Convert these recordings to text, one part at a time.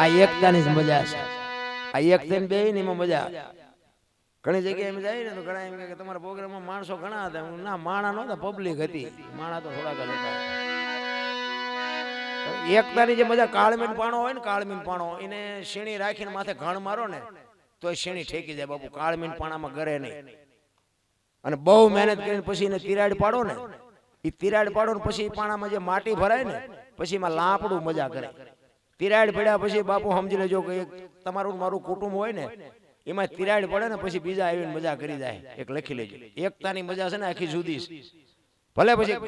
આ એકતાની જ મજા છે. આ એક થઈને બે ને એમાં મજા ઘણી જગ્યાએ એમ જાય ને તો ઘણા એમ કહે કે તમારા પ્રોગ્રામમાં માણસો ઘણા હતા. હું, ના માણા નહોતા પબ્લિક હતી. માણા તો થોડાક જ હતા. એકતાની જે મજા કાળમીન પાણો હોય ને કાળમીન પાણો એને શીણી રાખીને માથે ઘણ મારો ને તો એ શીણી ઠેકી જાય. બાપુ કાળમીન પાણામાં ગરે નહીં. અને બહુ મહેનત કરીને પછી એને તિરાડ પાડો ને એ તિરાડ પાડો ને પછી પાણામાં જે માટી ભરાય ને પછી એમાં લાપડું મજા કરે. તિરાડ પડ્યા પછી બાપુ સમજી લેજો કે તમારું મારું કુટુંબ હોય ને, એમાં તિરાડ પડે ને પછી બીજા આવીને મજા કરી જાય. એક લખી લેજો. એકતાની મજા છે ને આખી જુદી ભલે પછી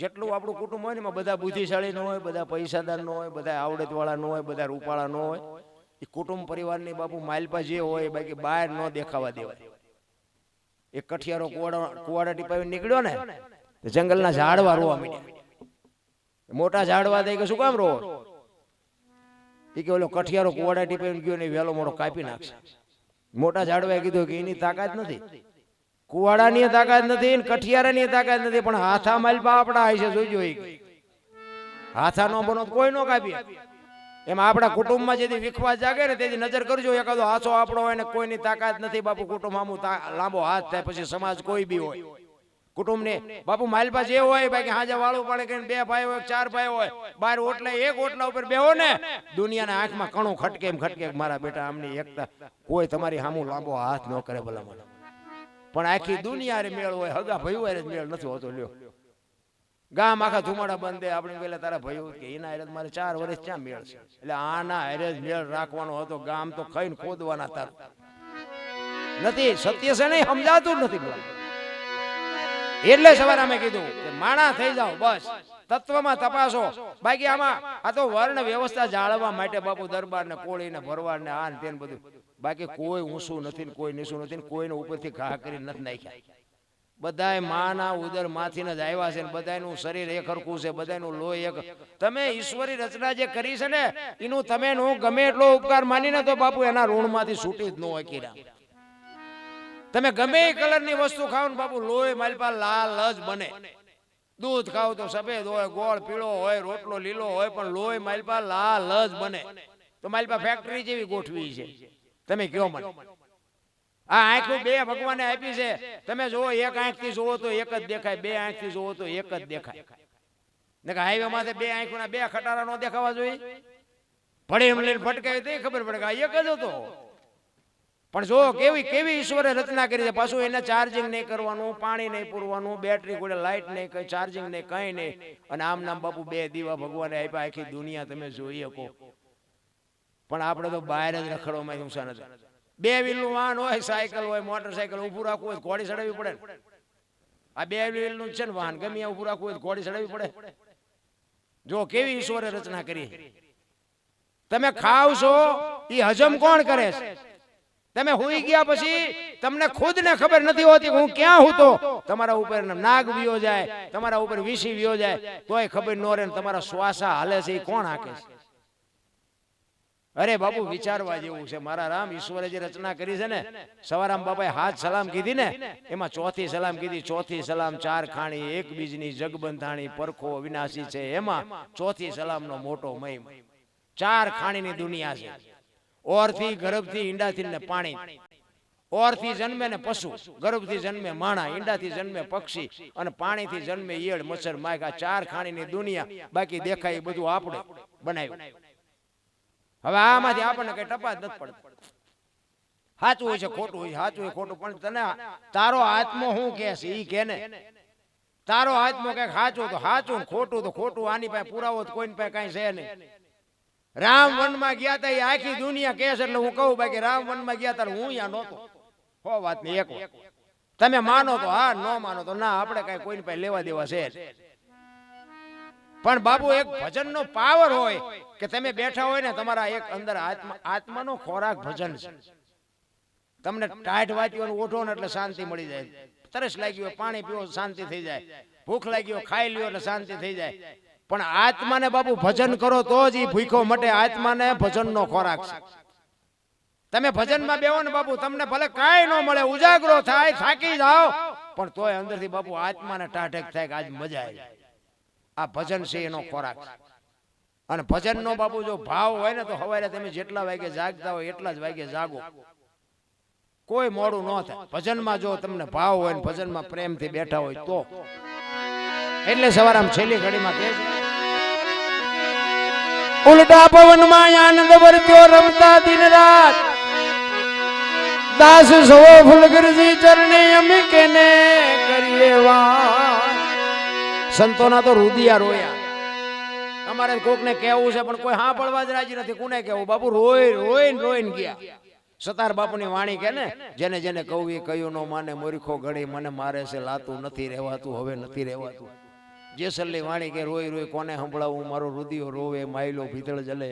જેટલું આપણું કુટુંબ હોય ને એમાં બધા બુદ્ધિશાળી ન હોય, બધા પૈસાદાર ન હોય, બધા આવડત વાળા ન હોય, બધા રૂપાળા ન હોય, એ કુટુંબ પરિવારની બાપુ માલપા જે હોય બાકી બહાર ન દેખાવા દેવાય. એક કઠિયારો કુવાડા કુવાડા ટીપાવી નીકળ્યો ને જંગલના ઝાડવા રોવા મીડ્યા. મોટા ઝાડવા થઈ કે શું કામ રોવો? એ કે ઓલો કઠિયારો કુવાડા ટીપાવીને ગયો ને વહેલો મોટો કાપી નાખશે. મોટા ઝાડવાએ કીધું કે એની તાકાત નથી. કુવાડાની તાકાત નથી ને કઠિયારાની તાકાત નથી, પણ હાથા માલપા આપણા છે જોઈજો એક હાથા નો બનો કોઈ નો કાપી. એમ આપણા કુટુંબમાં જેથી વિખવાસ જાગે ને તેથી નજર કરજો, એકાદો હાથો આપણો હોય ને કોઈની તાકાત નથી બાપુ. કુટુંબ આમ લાંબો હાથ થાય, પછી સમાજ કોઈ બી હોય. કુટુંબ ને બાપુ માલપા જે હોય બાકી હાજે વાળું પડે કે બે ભાઈ હોય ચાર ભાઈ હોય બાર ઓટલા એક ઓટલા ઉપર બેહો ને. દુનિયાના આંખમાં કણું ખટકે એમ ખટકે મારા બેટા આમની એકતા. કોઈ તમારી સામું લાંબો હાથ ન કરે ભલામણ. પણ આખી દુનિયા રે મેળ હોય હગા ભાઈ હોય મેળ નથી હોતો લ્યો. ગામ આખા ધુમાડા બંધ આપણે પેલા તારા ભાઈઓ કે એના હારે મારે ચાર વર્ષ ક્યાં મેળ છે? એટલે આના હારે જ મેળ રાખવાનો હતો ગામ તો ખાઈને ખોદવાના તાર. નથી સત્ય છે નહીં સમજાતું જ નથી બોલા એટલે સવારે અમે કીધું કે માણા થઈ જાઓ, બસ. તત્વમાં તપાસો. બાકી આમાં આ તો વર્ણ વ્યવસ્થા જાળવવા માટે બાપુ દરબાર ને કોળી ને ભરવાડ ને આ તેન બધું. બાકી કોઈ ઊંસું નથી કોઈ નીસું નથી કોઈને ઉપરથી ઘા કરી નથી નાખ્યા. બધાય માના ઉદરમાંથી જ આવ્યા છે બધાનું શરીર એક હરખું છે બધાનું લોહી એક. તમે ઈશ્વરી રચના જે કરી છે ને, એનું તમે નો ગમે એટલો ઉપકાર માનીને તો બાપુ એના ઋણમાંથી છૂટી જ ન હોય કીરા તમે ગમે એ કલરની વસ્તુ ખાઓ ને બાપુ, લોહી માલપા લાલ જ બને. દૂધ ખાવ તો સફેદ હોય, ગોળ, પીળો હોય, રોટલો લીલો હોય, પણ લોહી માલપા લાલ જ બને. તો માલપા ફેક્ટરી જેવી ગોઠવી છે. તમે કયો મને. આ આંખું બે ભગવાને આપી છે. તમે જુઓ, એક આંખથી જુઓ તો એક જ દેખાય, બે આંખથી જુઓ તો એક જ દેખાય. હાઈવે માથે બે આંખોના બે ખટારા નો દેખાવા જોઈએ? ભડે એમ લઈને ફટકાય તો ખબર પડે કે એક જ હતો. પણ જો કેવી કેવી ઈશ્વરે રચના કરી છે? પાછું એને ચાર્જિંગ નહીં કરવાનું પાણી નહીં પૂરવાનું બેટરી કોઈ લાઇટ નહીં કઈ ચાર્જિંગ નહીં કઈ નહીં. અને આમ નામ બાપુ બે દીવા ભગવાને આપ્યા આખી દુનિયા તમે જોઈ શકો. પણ આપણે તો બહાર જ રખડવામાં હિંસા નથી બે વ્હીલનું વાહન હોય સાયકલ હોય મોટરસાયકલ ઊભું રાખવું હોય ઘોડી ચડાવવી પડે. આ બે વ્હીલનું નું છે ને વાહન. ગમે ઊભું રાખવું હોય ઘોડી ચડાવવી પડે. જો કેવી ઈશ્વરે રચના કરી? તમે ખાવ છો એ હજમ કોણ કરે? છે તમે હોઈ ગયા પછી તમને ખુદ ને ખબર નથી હોતી હું ક્યાં હું તો? તમારા ઉપર નાગ વિયો જાય તમારા ઉપર વિસી વિયો જાય. તોય ખબર ન રહે તમારા શ્વાસા હાલે છે એ કોણ હાકે છે? અરે બાપુ વિચારવા જેવું છે. મારા રામ ઈશ્વરે જે રચના કરી છે ને સવારામ બાપાએ હાથ સલામ કીધી ને એમાં ચોથી સલામ કીધી ચોથી સલામ ચાર ખાણી એક બીજની જગબંધાણી પરખો વિનાશી છે. એમાં ચોથી સલામનો મોટો મહિમ. ચાર ખાણીની દુનિયા છે. ઓરથી ગર્ભથી ઈંડાથી ને પાણી. ઓરથી જન્મે ને પશુ, ગર્ભથી જન્મે માણા, ઈંડાથી જન્મે પક્ષી અને પાણીથી જન્મે ઈયળ, મચ્છર આ ચાર ખાણીની દુનિયા, બાકી દેખાય બધું આપણે બનાવ્યું. હવે આમાંથી આપણને કઈ ટપા જ નથી પડતી. સાચું હોય છે, ખોટું હોય સાચું હોય, ખોટું, પણ તને તારો આત્મો શું કે છે, ઈ કે ને. તારો આત્મો કે સાચું તો સાચું ખોટું તો ખોટું, આની પાસે પુરાવો તો કોઈની પાસે કઈ છે નહીં. રામ વનમાં ગયા તા એ આખી દુનિયા કહે છે એટલે હું કહું બાકી રામ વનમાં ગયા તા હું યા નહોતો. હો વાતની એક તમે માનો તો હા ન માનો તો ના આપણે કઈ કોઈને પાસે લેવા દેવા છે પણ બાબુ એક ભજનનો પાવર હોય કે તમે બેઠા હોય ને તમારા એક અંદર આત્મા આત્માનો ખોરાક ભજન છે. તમને ટાઢ વાંચ્યો ઓઠો ને એટલે શાંતિ મળી જાય. તરસ લાગી હોય પાણી પીવો શાંતિ થઈ જાય. ભૂખ લાગી હોય ખાઈ લ્યો એટલે શાંતિ થઈ જાય. પણ આત્માને બાપુ ભજન કરો તો જ એ ભૂખો મટે, આત્માને ભજનનો ખોરાક છે. તમે ભજનમાં બેહો ને બાપુ, તમને ભલે કાંઈ ન મળે, ઉજાગરો થાય, થાકી જાઓ, પણ તોય અંદરથી બાપુ આત્માને ટાઢેક થાય કે આજ મજા આવી આ ભજન છે એનો ખોરાક. અને ભજનનો બાપુ જો ભાવ હોય ને તો સવારે તમે જેટલા વાગે જાગતા હોય, એટલા જ વાગે જાગો. કોઈ મોડું ન થાય. ભજનમાં જો તમને ભાવ હોય ને ભજનમાં પ્રેમથી બેઠા હોય તો. એટલે સવારે આમ છેલ્લી ઘડીમાં કહે છે ઉલટા પવનમાં આનંદ વર્ત્યો રમતા દિન રાત. દાસ સવો ફુલગરજી ચરણે અમે કેને કરીએ વાત? સંતોના તો રુદિયા રોયા. અમારે કોકને કહેવું છે, પણ કોઈ હા પડવા જ રાજી નથી. કોને કહેવું? બાપુ રોઈ, રોઈને રોઈને ગયા. સતાર બાપુની વાણી કે ને, જેને જેને કહું એ કયું નો માને, મોરીખો ઘડી મને મારે છે, લાતું નથી રહેવાતું, હવે નથી રહેવાતું. જેસલની વાણી કે રોઈ રોઈ કોને સંભળાવું? મારો રુદિયો રોવે, માયલો ભીતળ જલે.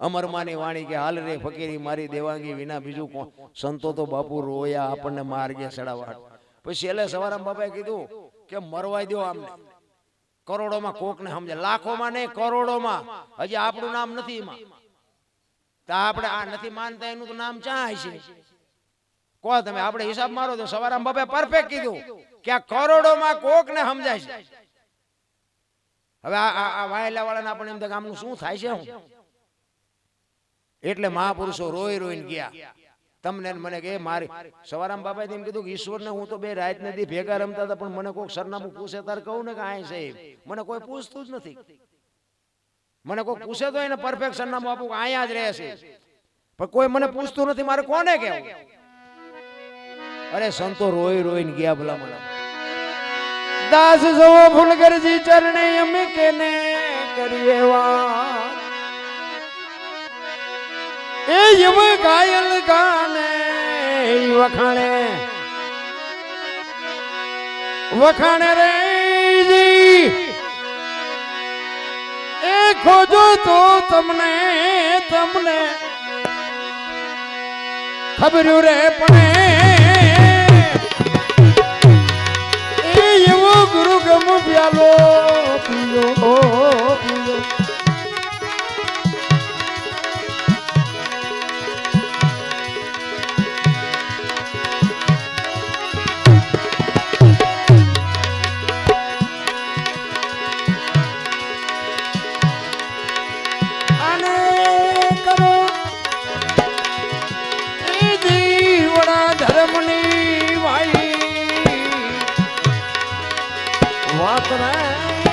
અમરમાની વાણી કે હાલ રે ફકીરી, મારી દેવાંગી વિના બીજું કોણ? સંતો તો બાપુ રોયા, આપણને માર્ગે સડાવાટ પછી એટલે સવારામ બાપાએ કીધું કે મરવાઈ દો આમને. કરોડોમાં કોકને સમજે. લાખોમાં નહીં, કરોડોમાં. હજી આપણું નામ નથી એમાં. તો આપણે આ નથી માનતા, એનું તો નામ ચાય છે કહો તમે? આપણે હિસાબ મારો તો સવારામ બાપાએ પરફેક્ટ કીધું કે આ કરોડોમાં કોકને સમજાય છે. હવે આ આ- વાયેલા વાળાને આપણે એમ થાય આમનું શું થાય છે હું? એટલે મહાપુરુષો રોઈ રોઈને ગયા. તમને મને કે મારી સવારામ બાપા એમ કીધું કે, ઈશ્વરને હું તો બે રાત નથી ભેગા રમતા હતા, પણ મને કોઈક સરનામું પૂછે, તાર કહું ને કે આ છે મને કોઈ પૂછતું જ નથી. મને કોઈ પૂછે તો એને પરફેક્ટ સરનામું આપું અહીંયા જ રહે છે. પણ કોઈ મને પૂછતું નથી, મારે કોને કેવું અરે સંતો રોઈ રોઈને ગયા ભલા મને દાસ જોવો ફૂલગરજી ચરણે અમે કેને કરીએ વાત? એ યમ ગાયલ ગાને વખાણે. વખાણે રે એ ખોજો તો તમને તમને. ખબર્યું રે પણ પ્યાલો પીયો વાત રે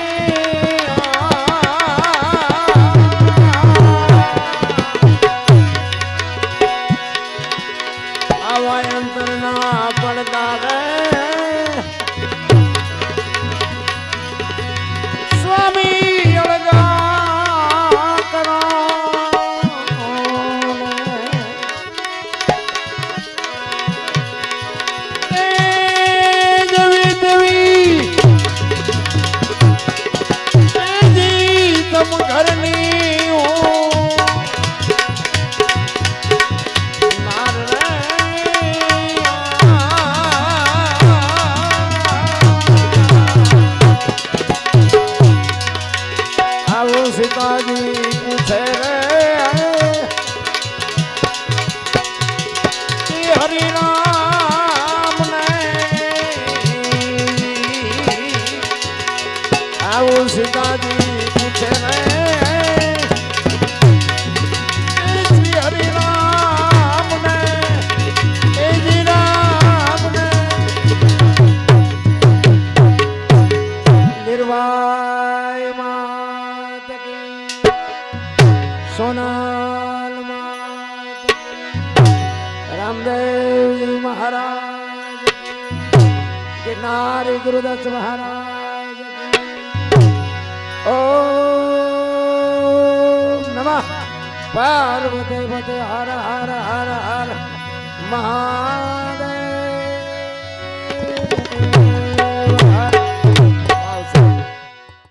ગુરુદત્ત મહારાજ. ઓ નમઃ. પાર્વતી હર હર હર હર. મહા